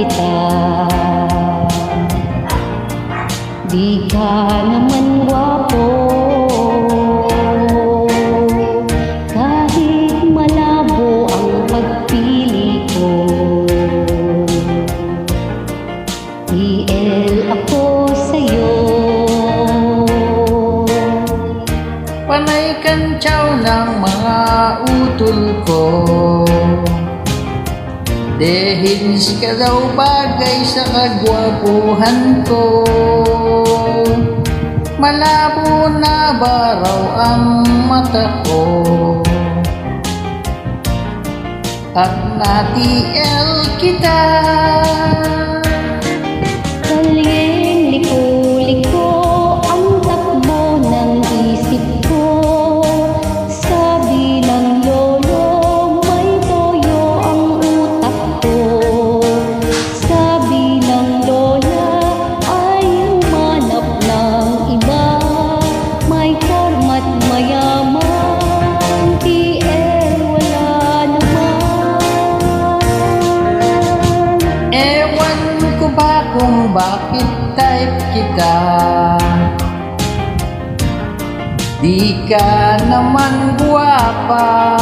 kita. Di ka naman wapo Kahit malabo ang pagpili ko. TL ako sa'yo. Panay kantsaw ng mga utol ko. Eh, hindi ka daw bagay sa kagwapuhan ko. Malabo na ba raw ang mata ko? At na-TL kita kung bakit type kita? Di ka naman guwapa.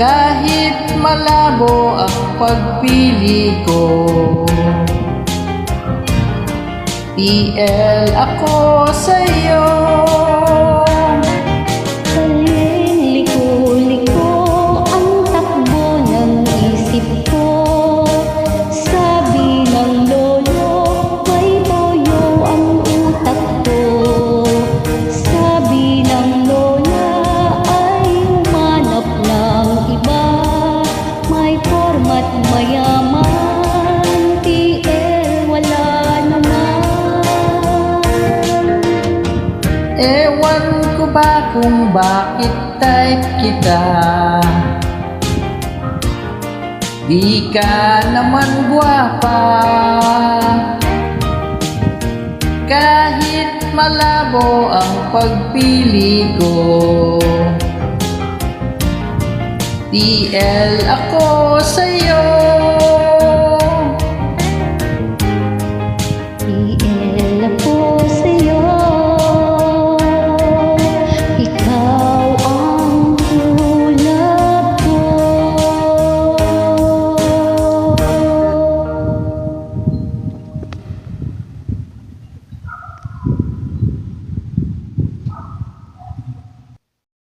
Kahit malabo ang pagpili ko. TL ako sa'yo Ewan ko ba kung bakit type kita? Di ka naman guwapa. Kahit malabo ang pagpili ko. TL ako sa'yo